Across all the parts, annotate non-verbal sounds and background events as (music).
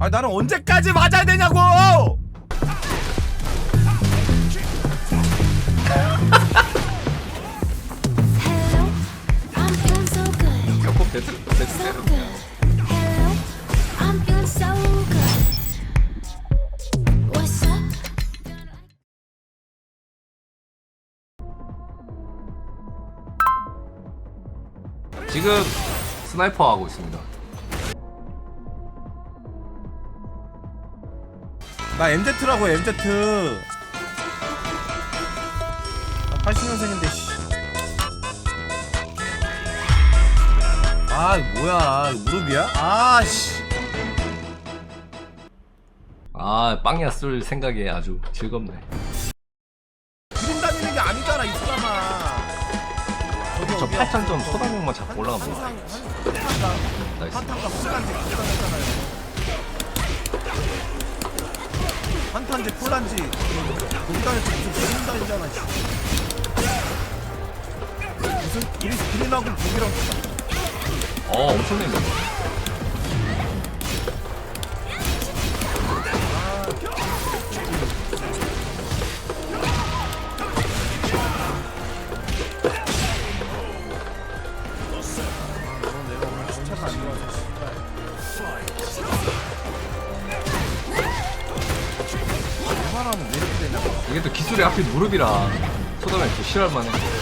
아 나는 언제까지 맞아야 되냐고! Good. What's up? 지금 스나이퍼 하고 있습니다. 나 MZ라고 MZ. 나 80년생인데 씨. 아 뭐야 무릎이야? 아 씨. 아 빵야 쓸 생각에 아주 즐겁네. 기름 다니는 게 아니잖아 이 사람아. 저기 저 어디야? 8탄 좀 소다명만 잡고 올라가 보자. 항상 한탄가 나이스. 한탄가 폴란지 기다렸잖아요. 한탄지 폴란지 농단에서 무슨. 씨. 무슨 기름 기름하고 독이랑 어 엄청 내네. 내 하필 무릎이라 소다명 또 싫어할 만해. 아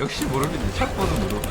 역시 무릎이네. 착 보는 무릎.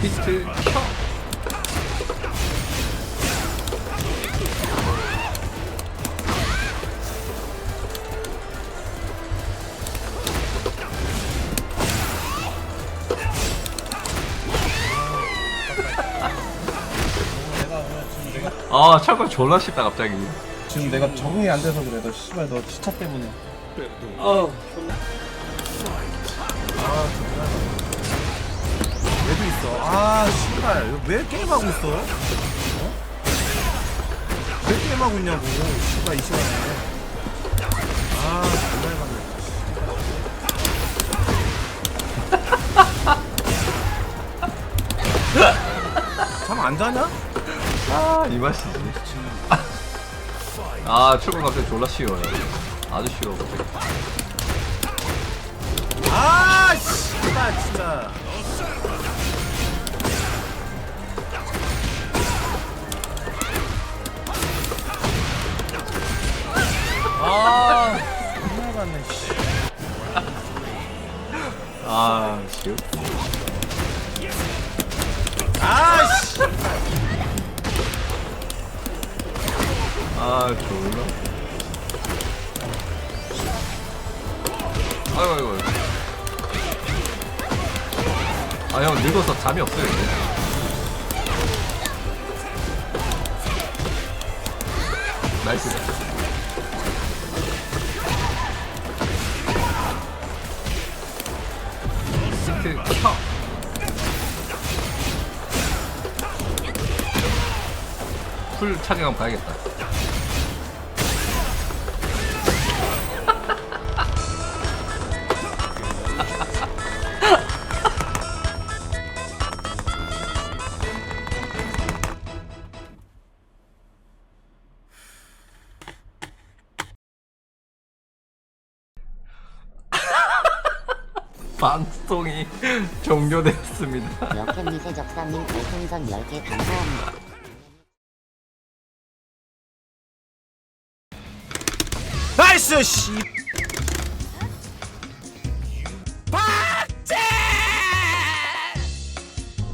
비트 켜. 아 철권 졸라 쉽다 갑자기. 지금 내가 적응이 안 돼서 그래. 너 씨발 너 시차 때문에 얘도 있어? 아 씨발. 왜 게임하고 있어? 어? 왜 게임하고 있냐고. 씨발 이 시간에. 아 정말 맞네 (laughs) 잠안 자냐? 아 이 맛이지. 아 철권 갑자기 졸라 쉬워요 아주 쉬워 갑자기. 아 씨발 진짜 아 정말 맞네 씨. 아 쉬워 아씨 아 졸라. 아이고 아이고 아 형 늙어서 잠이 없어요 이제. 나이스 시트 켜. 풀 한번 가야겠다 방송이 종료되었습니다. 여캠미세 적사님 별풍선 10개 감사합니다. 나이스 씨.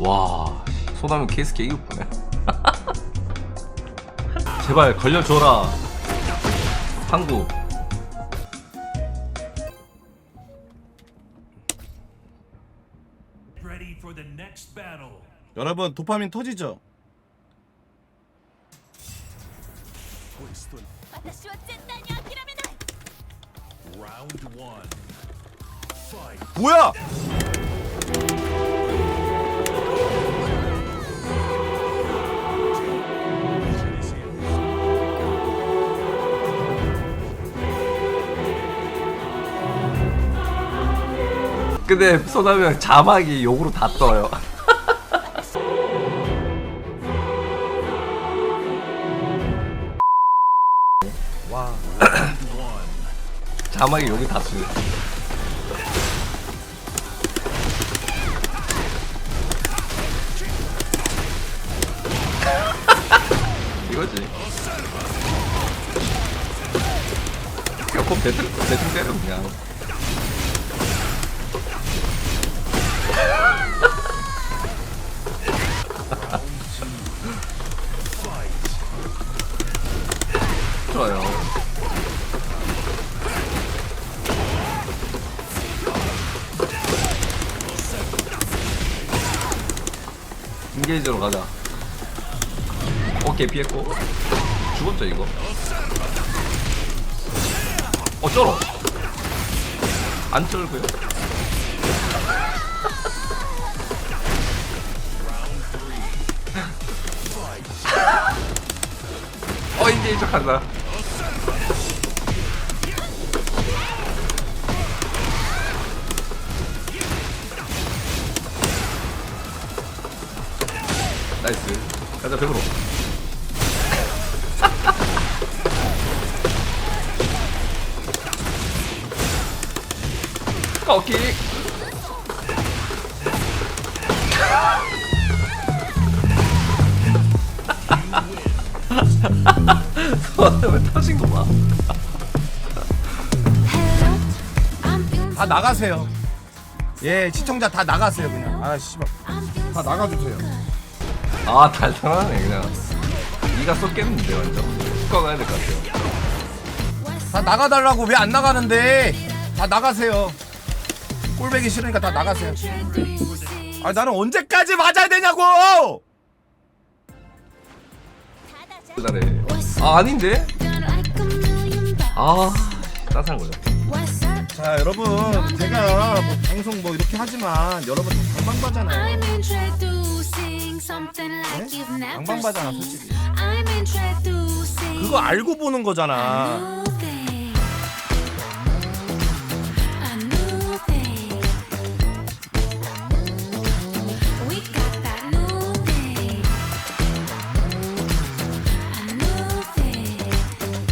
와, 소나무 케이스 개이쁘네. (laughs) 제발 걸려줘라. 한국. 여러분 도파민 터지죠? 뭐야? 근데 소나면 자막이 욕으로 다 떠요. 와. (clears throat) 자막이 욕이 다 떠요. (laughs) 이거지. 그럼 대충 대충 때려 그냥. (laughs) 좋아요. 인게이지로 가자. 오케이 피했고 죽었죠 이거. 어 쩔어. 안 쩔고요. (laughs) 어 인게이지 간다. 나이스. 가자 벽으로. (laughs) 오케이. (laughs) 왜 터진 거 봐. 다 나가세요. 예 시청자 다 나가세요 그냥. 아 씨발. 다 나가주세요. 아 달달하네 그냥. 이가 쏟겠는데 완전. 뚜껑 가야 될 것 같아요. 다 나가달라고 왜 안 나가는데? 다 나가세요. 꼴배기 싫으니까 다 나가세요. 아 나는 언제까지 맞아야 되냐고! 잘해. 아 아닌데? 아 따스한 거죠. 자 여러분 제가 뭐 방송 뭐 이렇게 하지만 여러분 다 방방바잖아요. Something like 네? you've never 방방바잖아 seen 솔직히. I'm introducing 그거 알고 보는 거잖아. Ooh,